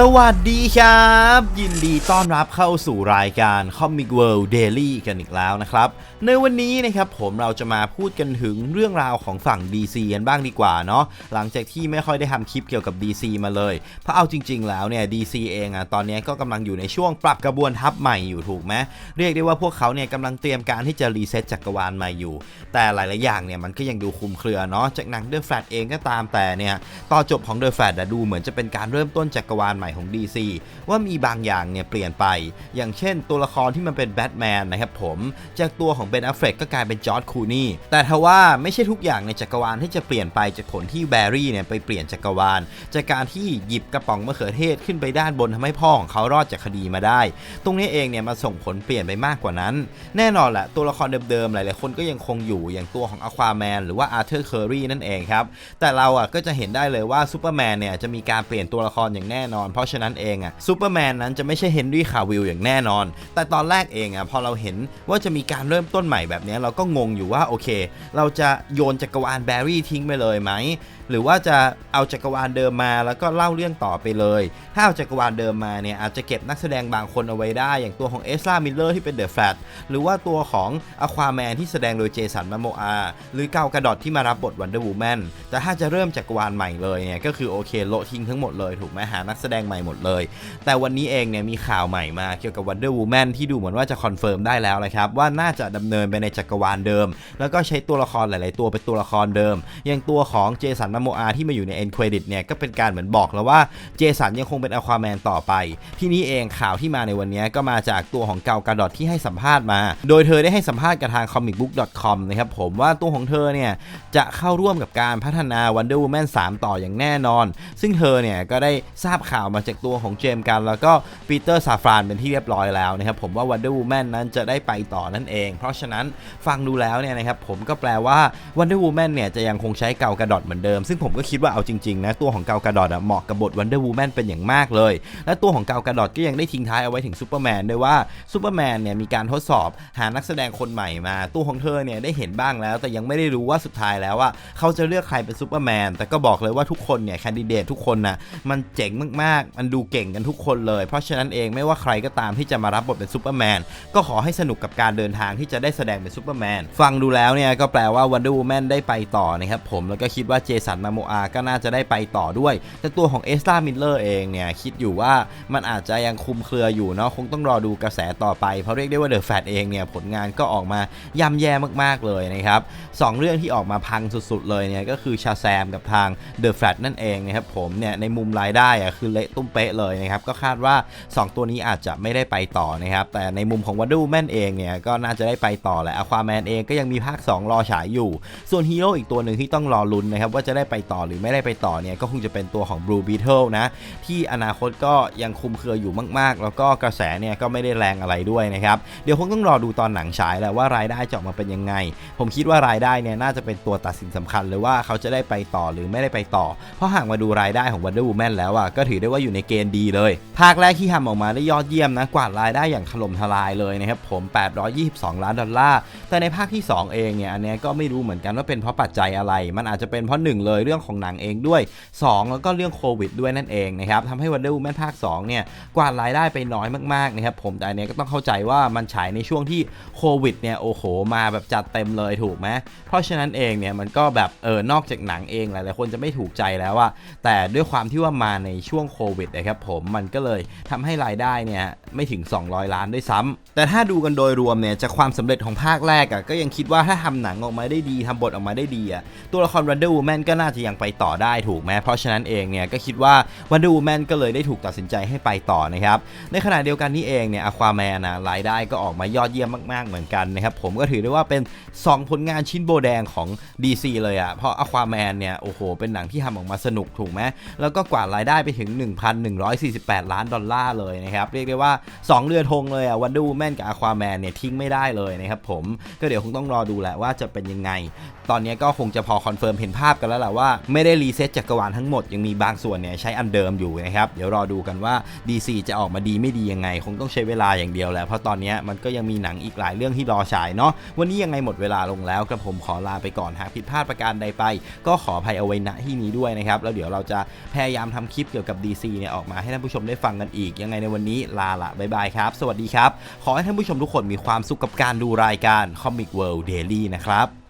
สวัสดีครับ ยินดีต้อนรับเข้าสู่รายการ Comic World Daily กันอีกแล้วนะครับ ในวันนี้นะครับผมเราจะมาพูดกันถึงเรื่องราวของฝั่ง DC กันบ้างดีกว่าเนาะหลังจากที่ไม่ค่อยได้ทำคลิปเกี่ยวกับ DC มาเลย เพราะเอาจริง ๆ แล้วเนี่ย DC เองอะตอนนี้ก็กำลังอยู่ในช่วงปรับกระบวนทัพใหม่อยู่ถูกไหมเรียกได้ว่าพวกเขาเนี่ยกำลังเตรียมการที่จะรีเซ็ตจักรวาลใหม่อยู่ แต่หลายๆอย่างเนี่ยมันก็ยังดูคลุมเครือเนาะจากหนัง The Flash เองก็ตามแต่เนี่ยต่อจบของ The Flash อะดูเหมือนจะเป็นการเริ่มต้นจักรวาลใหม่ของ DC ว่ามีบางอย่างเนี่ยเปลี่ยนไป อย่างเช่นตัวละครที่มันเป็นแบทแมนนะครับผมจากตัวของเบนอัฟเฟลกก็กลายเป็นจอร์ดคูนี่แต่ทว่าไม่ใช่ทุกอย่างในจักรวาลที่จะเปลี่ยนไปจากผลที่แบรี่เนี่ยไปเปลี่ยนจักรวาล จากการที่หยิบกระป๋องมะเขือเทศขึ้นไปด้านบนทำให้พ่อของเขารอดจากคดีมาได้ ตรงนี้เองเนี่ยมาส่งผลเปลี่ยนไปมากกว่านั้น แน่นอนแหละตัวละครเดิมๆหลายๆคนก็ยังคงอยู่อย่างตัวของอควาแมนหรือว่าอาร์เธอร์เคอรีนั่นเองครับแต่เราอะก็จะเห็นได้เลยว่าซูเปอร์แมนเนี่ยจะมีการเปลี่ยนตัวละครอย่างแน่นอนเพราะฉะนั้นเองอะซูเปอร์แมนนั้นจะไม่ใช่เฮนรี่คาวิลอย่างแน่นอน แต่ตอนแรกเองอะพอเราเห็นว่าจะมีการเริ่มต้นใหม่แบบนี้เราก็งงอยู่ว่าโอเค เราจะโยนจักรวาลแบรรี่ทิ้งไปเลยไหมหรือว่าจะเอาจักรวาลเดิมมาแล้วก็เล่าเรื่องต่อไปเลย ถ้าเอาจักรวาลเดิมมาเนี่ยอาจจะเก็บนักแสดงบางคนเอาไว้ได้ อย่างตัวของเอสลามิลเลอร์ที่เป็นเดอะแฟลตหรือว่าตัวของอควาแมนที่แสดงโดยเจสันมาโมอา หรือเกากระดอดที่มารับบทวันเดอร์วูแมนแต่ถ้าจะเริ่มจักรวาลใหม่เลยเนี่ยก็คือโอเคโละทิ้งทั้งหมดเลยถูกไหมหานักแสดงใหม่หมดเลย แต่วันนี้เองเนี่ยมีข่าวใหม่มาเกี่ยวกับวันเดอร์วูแมนที่ดูเหมือนว่าจะคอนเฟิร์มได้แล้วนะครับว่าน่าจะดำเนินไปในจักรวาลเดิม แล้วก็ใช้ตัวละครหลาย ๆ ตัวเป็นตัวละครเดิม อย่างตัวของเจสันมาโมอาที่มาอยู่ในเอ็นเครดิตเนี่ยก็เป็นการเหมือนบอกแล้วว่าเจสันยังคงเป็นอควาแมนต่อไป ที่นี้เองข่าวที่มาในวันนี้ก็มาจากตัวของเกากาดอทที่ให้สัมภาษณ์มา โดยเธอได้ให้สัมภาษณ์กับทาง comicbook.com นะครับผมว่าตัวของเธอเนี่ยจะเข้าร่วมกับการพัฒนา Wonder Woman 3 ต่ออย่างแน่นอน ซึ่งเธอเนี่ยก็ได้ทราบข่าวมาจากตัวของเจมส์กัน แล้วก็ปีเตอร์ซาฟรานเป็นที่เรียบร้อยแล้วนะครับผมว่า Wonder Woman นั้นจะได้ไปต่อนั่นเอง เพราะฉะนั้นฟังดูแล้วเนี่ยนะครับผมก็แปลว่า Wonder Woman เนี่ยจะยังคงใช้เกากระดอทเหมือนเดิม ซึ่งผมก็คิดว่าเอาจริงๆนะตัวของเกากระดอทอะเหมาะกับบท Wonder Woman เป็นอย่างมากเลย และตัวของเกากระดอทก็ยังได้ทิ้งท้ายเอาไว้ถึงซูเปอร์แมนด้วยว่าซูเปอร์แมนเนี่ยมีการทดสอบหานักแสดงคนใหม่มา ตัวของเธอเนี่ยได้เห็นบ้างแล้ว แต่ยังไม่ได้รู้ว่าสุดท้ายแล้วว่าเขาจะเลือกใครเป็นซูเปอร์แมนแต่ก็บอกเลยว่าทุกคนเนี่ยแคนดิเดตทุกคนนะมันเจ๋งมากๆมันดูเก่งกันทุกคนเลย เพราะฉะนั้นเองไม่ว่าใครก็ตามที่จะมารับบทเป็นซูเปอร์แมนก็ขอให้สนุกกับการเดินทางที่จะได้แสดงเป็นซูเปอร์แมนฟังดูแล้วเนี่ยก็แปลว่า Wonder Woman ได้ไปต่อนะครับผมแล้วก็คิดว่าเจสันมาโมอาก็น่าจะได้ไปต่อด้วย แต่ตัวของเอสตามิลเลอร์เองเนี่ยคิดอยู่ว่ามันอาจจะยังคุมเครืออยู่เนาะคงต้องรอดูกระแสต่อไปเพราะเรียกได้ว่าเดอะแฟตเองเนี่ยผลงานก็ออกมาย่ำแย่มากๆเลยนะครับสองเรื่องที่ออกมาพังสุดๆเลยเนี่ยก็คือชาแซมกับทางเดอะแฟตนั่นเองนะครับผมเนี่ยในมุมรายได้อะคือเละตุ้มเป๊ะเลยนะครับก็คาดว่า 2 ตัวนี้อาจจะไม่ได้ไปต่อนะครับแต่ในมุมของ Wonder Woman เองเนี่ยก็น่าจะได้ไปต่อแหละ Aquaman เองก็ยังมีภาค 2 รอฉายอยู่ ส่วนฮีโร่อีกตัวหนึ่งที่ต้องรอลุ้นนะครับว่าจะได้ไปต่อหรือไม่ได้ไปต่อเนี่ยก็คงจะเป็นตัวของ Blue Beetle นะที่อนาคตก็ยังคุมเครืออยู่มาก ๆ แล้วก็กระแสเนี่ยก็ไม่ได้แรงอะไรด้วยนะครับเดี๋ยวคงต้องรอดูตอนหนังฉายแหละว่ารายได้จะออกมาเป็นยังไง ผมคิดว่ารายได้เนี่ยน่าจะเป็นตัวตัดสินสำคัญเลยว่าเขาจะได้ไปต่อหรือไม่ได้ไปต่อ เพราะหากมาดูรายได้ของ Wonder Woman แล้วอะก็ถือได้ว่าอยู่ในเกณฑ์ดีเลย ภาคแรกที่ทำออกมาได้ยอดเยี่ยมนะกวาดรายได้อย่างถล่มทลายเลยนะครับผม 822 ล้านดอลลาร์ แต่ในภาคที่ 2 เองเนี่ยอันนี้ก็ไม่รู้เหมือนกันว่าเป็นเพราะปัจจัยอะไร มันอาจจะเป็นเพราะหนึ่งเลยเรื่องของหนังเองด้วย 2 แล้วก็เรื่องโควิดด้วยนั่นเองนะครับทำให้ Wonder Woman ภาค2เนี่ยกวาดรายได้ไปน้อยมากๆนะครับผมแต่อันนี้ก็ต้องเข้าใจว่ามันฉายในช่วงที่โควิดเนี่ยโอ้โหมาแบบจัดเต็มเลยถูกไหมเพราะฉะนั้นเองเนี่ยมันก็แบบเออนอกจากหนังเองหลายๆคนจะไม่ถูกใจแล้วอะแต่ด้วยความที่ว่ามาในช่วงโควิดนะครับผมมันก็เลยทำให้รายได้เนี่ยไม่ถึง 200 ล้านด้วยซ้ำแต่ถ้าดูกันโดยรวมเนี่ยจากความสำเร็จของภาคแรกอะก็ยังคิดว่าถ้าทำหนังออกมาได้ดีทำบทออกมาได้ดีอะตัวละคร Wonder Woman ก็น่าจะยังไปต่อได้ถูกไหมเพราะฉะนั้นเองเนี่ยก็คิดว่า Wonder Woman ก็เลยได้ถูกตัดสินใจให้ไปต่อนะครับในขณะเดียวกันนี่เองเนี่ย Aquaman นะรายได้ก็ออกมายอดเยี่ยมมาก ๆเหมือนกันนะครับผมก็ถือได้ว่าเป็น 2 ผลงานชิ้นโบแดงของ DC เลยอะเพราะ Aquaman เนี่ยโอ้โหเป็นหนังที่ทำออกมาสนุกถูกไหมแล้วก็กวาดรายได้ไปถึง1,148 ล้านดอลลาร์เลยนะครับเรียกได้ว่า 2 เรือธงเลยอะ Wonder Woman กับ Aquaman เนี่ยทิ้งไม่ได้เลยนะครับผมก็เดี๋ยวคงต้องรอดูแหละว่าจะเป็นยังไง ตอนนี้ก็คงจะพอคอนเฟิร์มเห็นภาพกันแล้วแหละว่าไม่ได้รีเซ็ตจักรวาลทั้งหมดยังมีบางส่วนเนี่ยใช้อันเดิมอยู่นะครับเดี๋ยวรอดูกันว่า DC จะออกมาดีไม่ดียังไง คงต้องใช้เวลาอย่างเดียวแหละเพราะตอนนี้มันก็ยังมีหนังอีกหลายเรื่องที่รอฉายเนาะวันนี้ยังไงหมดเวลาลงแล้วกระผมขอลาไปก่อนหากผิดพลาดประการใดไป ก็ขออภัยเอาไว้ณที่นี้ด้วยนะครับแล้วเดี๋ยวเราจะพยายามทำคลิปเกี่ยวกับ DC เนี่ยออกมาให้ท่านผู้ชมได้ฟังกันอีก ยังไงในวันนี้ลาละบายบายครับ สวัสดีครับ ขอให้ท่านผู้ชมทุกคนมีความสุขกับการดูรายการ Comic World Daily นะครับ